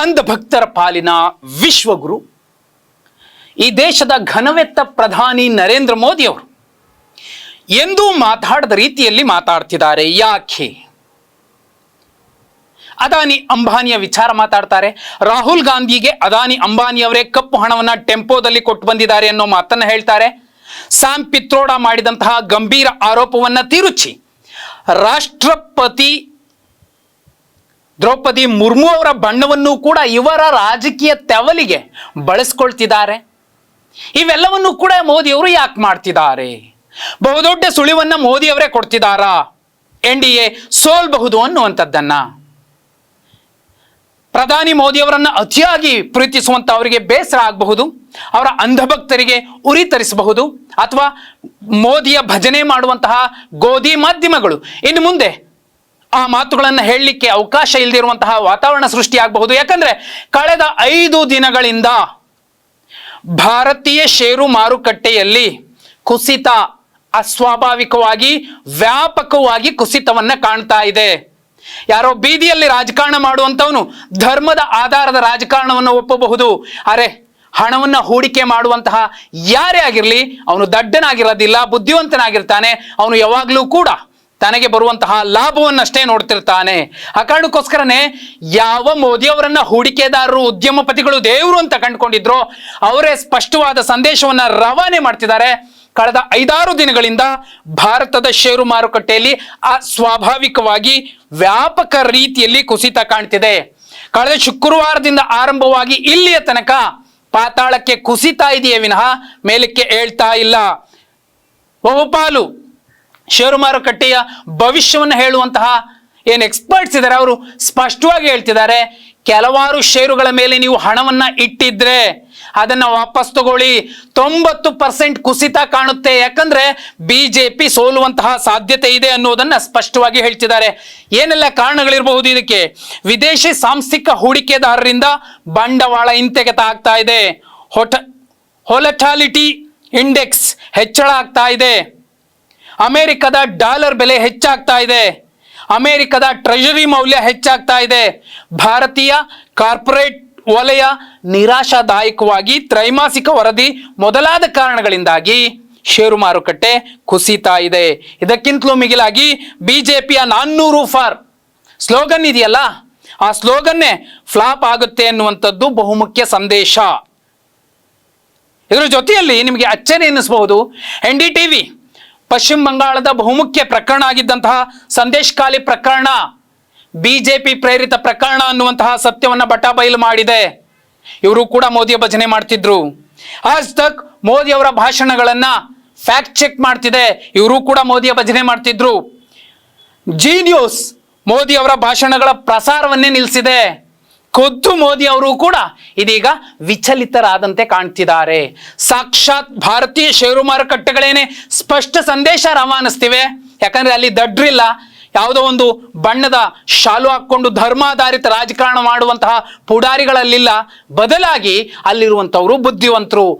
ಅಂಧಭಕ್ತರ ಪಾಲಿನ ವಿಶ್ವಗುರು, ಈ ದೇಶದ ಘನವೆತ್ತ ಪ್ರಧಾನಿ ನರೇಂದ್ರ ಮೋದಿ ಅವರು ಎಂದೂ ಮಾತಾಡದ ರೀತಿಯಲ್ಲಿ ಮಾತಾಡ್ತಿದ್ದಾರೆ. ಯಾಕೆ? ಅದಾನಿ ಅಂಬಾನಿಯ ವಿಚಾರ ಮಾತಾಡ್ತಾರೆ. ರಾಹುಲ್ ಗಾಂಧಿಗೆ ಅದಾನಿ ಅಂಬಾನಿಯವರೇ ಕಪ್ಪು ಹಣವನ್ನ ಟೆಂಪೋದಲ್ಲಿ ಕೊಟ್ಟು ಬಂದಿದ್ದಾರೆ ಅನ್ನೋ ಮಾತನ್ನ ಹೇಳ್ತಾರೆ. ಸ್ಯಾಮ್ ಪಿತ್ರೋಡ ಮಾಡಿದಂತಹ ಗಂಭೀರ ಆರೋಪವನ್ನ ತಿರುಚಿ ರಾಷ್ಟ್ರಪತಿ ದ್ರೌಪದಿ ಮುರ್ಮು ಅವರ ಬಣ್ಣವನ್ನು ಕೂಡ ಇವರ ರಾಜಕೀಯ ತೆವಲಿಗೆ ಬಳಸ್ಕೊಳ್ತಿದ್ದಾರೆ. ಇವೆಲ್ಲವನ್ನು ಕೂಡ ಮೋದಿಯವರು ಯಾಕೆ ಮಾಡ್ತಿದ್ದಾರೆ? ಬಹುದೊಡ್ಡ ಸುಳಿವನ್ನ ಮೋದಿಯವರೇ ಕೊಡ್ತಿದ್ದಾರಾ? ಎನ್ ಡಿ ಎ ಸೋಲ್ಬಹುದು ಅನ್ನುವಂಥದ್ದನ್ನ. ಪ್ರಧಾನಿ ಮೋದಿಯವರನ್ನು ಅತಿಯಾಗಿ ಪ್ರೀತಿಸುವಂತ ಅವರಿಗೆ ಬೇಸರ ಆಗಬಹುದು, ಅವರ ಅಂಧಭಕ್ತರಿಗೆ ಉರಿ ತರಿಸಬಹುದು ಅಥವಾ ಮೋದಿಯ ಭಜನೆ ಮಾಡುವಂತಹ ಗೋಧಿ ಮಾಧ್ಯಮಗಳು. ಇನ್ನು ಮುಂದೆ ಆ ಮಾತುಗಳನ್ನು ಹೇಳಲಿಕ್ಕೆ ಅವಕಾಶ ಇಲ್ಲದಿರುವಂತಹ ವಾತಾವರಣ ಸೃಷ್ಟಿಯಾಗಬಹುದು. ಯಾಕಂದ್ರೆ ಕಳೆದ ಐದು ದಿನಗಳಿಂದ ಭಾರತೀಯ ಷೇರು ಮಾರುಕಟ್ಟೆಯಲ್ಲಿ ಕುಸಿತ ಅಸ್ವಾಭಾವಿಕವಾಗಿ, ವ್ಯಾಪಕವಾಗಿ ಕುಸಿತವನ್ನ ಕಾಣ್ತಾ ಇದೆ. ಯಾರೋ ಬೀದಿಯಲ್ಲಿ ರಾಜಕಾರಣ ಮಾಡುವಂಥವನು ಧರ್ಮದ ಆಧಾರದ ರಾಜಕಾರಣವನ್ನು ಒಪ್ಪಬಹುದು. ಅರೆ, ಹಣವನ್ನು ಹೂಡಿಕೆ ಮಾಡುವಂತಹ ಯಾರೇ ಆಗಿರಲಿ, ಅವನು ದಡ್ಡನಾಗಿರೋದಿಲ್ಲ, ಬುದ್ಧಿವಂತನಾಗಿರ್ತಾನೆ, ಅವನು ಯಾವಾಗಲೂ ಕೂಡ ತನಗೆ ಬರುವಂತಹ ಲಾಭವನ್ನಷ್ಟೇ ನೋಡ್ತಿರ್ತಾನೆ. ಆ ಕಾರಣಕ್ಕೋಸ್ಕರನೇ ಯಾವ ಮೋದಿಯವರನ್ನ ಹೂಡಿಕೆದಾರರು, ಉದ್ಯಮಪತಿಗಳು, ದೇವರು ಅಂತ ಕಂಡುಕೊಂಡಿದ್ರು, ಅವರೇ ಸ್ಪಷ್ಟವಾದ ಸಂದೇಶವನ್ನ ರವಾನೆ ಮಾಡ್ತಿದ್ದಾರೆ. ಕಳೆದ ಐದಾರು ದಿನಗಳಿಂದ ಭಾರತದ ಷೇರು ಮಾರುಕಟ್ಟೆಯಲ್ಲಿ ಅಸ್ವಾಭಾವಿಕವಾಗಿ ವ್ಯಾಪಕ ರೀತಿಯಲ್ಲಿ ಕುಸಿತ ಕಾಣ್ತಿದೆ. ಕಳೆದ ಶುಕ್ರವಾರದಿಂದ ಆರಂಭವಾಗಿ ಇಲ್ಲಿಯ ತನಕ ಪಾತಾಳಕ್ಕೆ ಕುಸಿತ ಇದೆಯೇ ವಿನಃ ಮೇಲಕ್ಕೆ ಹೇಳ್ತಾ ಇಲ್ಲ. ಬಹುಪಾಲು ಷೇರು ಮಾರುಕಟ್ಟೆಯ ಭವಿಷ್ಯವನ್ನು ಹೇಳುವಂತಹ ಏನು ಎಕ್ಸ್ಪರ್ಟ್ಸ್ ಇದ್ದಾರೆ, ಅವರು ಸ್ಪಷ್ಟವಾಗಿ ಹೇಳ್ತಿದ್ದಾರೆ, ಕೆಲವಾರು ಷೇರುಗಳ ಮೇಲೆ ನೀವು ಹಣವನ್ನ ಇಟ್ಟಿದ್ರೆ ಅದನ್ನ ವಾಪಸ್ ತಗೊಳ್ಳಿ. ತೊಂಬತ್ತು ಪರ್ಸೆಂಟ್ ಕುಸಿತ ಕಾಣುತ್ತೆ. ಯಾಕಂದ್ರೆ ಬಿಜೆಪಿ ಸೋಲುವಂತಹ ಸಾಧ್ಯತೆ ಇದೆ ಅನ್ನೋದನ್ನ ಸ್ಪಷ್ಟವಾಗಿ ಹೇಳ್ತಿದ್ದಾರೆ. ಏನೆಲ್ಲ ಕಾರಣಗಳಿರಬಹುದು ಇದಕ್ಕೆ? ವಿದೇಶಿ ಸಾಂಸ್ಥಿಕ ಹೂಡಿಕೆದಾರರಿಂದ ಬಂಡವಾಳ ಹಿಂತೆಗೆತ ಆಗ್ತಾ ಇದೆ. ಹೊಟ ಹೊಲಟಾಲಿಟಿ ಇಂಡೆಕ್ಸ್ ಹೆಚ್ಚಳ ಆಗ್ತಾ ಇದೆ. ಅಮೆರಿಕದ ಡಾಲರ್ ಬೆಲೆ ಹೆಚ್ಚಾಗ್ತಾ ಇದೆ. ಅಮೆರಿಕದ ಟ್ರೆಜರಿ ಮೌಲ್ಯ ಹೆಚ್ಚಾಗ್ತಾ ಇದೆ. ಭಾರತೀಯ ಕಾರ್ಪೊರೇಟ್ ವಲಯ ನಿರಾಶಾದಾಯಕವಾಗಿ ತ್ರೈಮಾಸಿಕ ವರದಿ ಮೊದಲಾದ ಕಾರಣಗಳಿಂದಾಗಿ ಷೇರು ಮಾರುಕಟ್ಟೆ ಕುಸಿತಾ ಇದೆ. ಇದಕ್ಕಿಂತಲೂ ಮಿಗಿಲಾಗಿ ಬಿಜೆಪಿಯ ನಾನ್ನೂರು ಫಾರ್. ಸ್ಲೋಗನ್ ಇದೆಯಲ್ಲ? ಆ ಸ್ಲೋಗನ್ನೇ ಫ್ಲಾಪ್ ಆಗುತ್ತೆ ಅನ್ನುವಂಥದ್ದು ಬಹುಮುಖ್ಯ ಸಂದೇಶ. ಇದರ ಜೊತೆಯಲ್ಲಿ ನಿಮಗೆ ಅಚ್ಚರಿ ಎನ್ನಿಸಬಹುದು. ಎನ್ ಡಿ ಟಿವಿ ಪಶ್ಚಿಮ ಬಂಗಾಳದ ಬಹುಮುಖ್ಯ ಪ್ರಕರಣ ಆಗಿದ್ದಂತಹ ಸಂದೇಶ್ ಖಾಲಿ ಪ್ರಕರಣ, ಬಿಜೆಪಿ ಪ್ರೇರಿತ ಪ್ರಕರಣ ಅನ್ನುವಂತಹ ಸತ್ಯವನ್ನ ಬಟಾಬೈಲು ಮಾಡಿದೆ. ಇವರು ಕೂಡ ಮೋದಿಯ ಭಜನೆ ಮಾಡ್ತಿದ್ರು. ಆಜ್ ತಕ್ ಮೋದಿ ಅವರ ಭಾಷಣಗಳನ್ನ ಫ್ಯಾಕ್ಟ್ ಚೆಕ್ ಮಾಡ್ತಿದೆ. ಇವರು ಕೂಡ ಮೋದಿಯ ಭಜನೆ ಮಾಡ್ತಿದ್ರು. ಜಿ ನ್ಯೂಸ್ ಮೋದಿ ಅವರ ಭಾಷಣಗಳ ಪ್ರಸಾರವನ್ನೇ ನಿಲ್ಲಿಸಿದೆ ಖುದ್ದು ಮೋದಿ ಅವರು ಕೂಡ ಇದೀಗ ವಿಚಲಿತರಾದಂತೆ ಕಾಣ್ತಿದ್ದಾರೆ. ಸಾಕ್ಷಾತ್ ಭಾರತೀಯ ಷೇರು ಮಾರುಕಟ್ಟೆಗಳೇನೆ ಸ್ಪಷ್ಟ ಸಂದೇಶ ರವಾನಿಸ್ತಿವೆ ಯಾಕಂದ್ರೆ ಅಲ್ಲಿ ದಡ್ರಿಲ್ಲ. ಯಾವುದೋ ಒಂದು ಬಣ್ಣದ ಶಾಲು ಹಾಕ್ಕೊಂಡು ಧರ್ಮಾಧಾರಿತ ರಾಜಕಾರಣ ಮಾಡುವಂತಹ ಪುಡಾರಿಗಳಲ್ಲಿಲ್ಲ. ಬದಲಾಗಿ ಅಲ್ಲಿರುವಂಥವರು ಬುದ್ಧಿವಂತರು.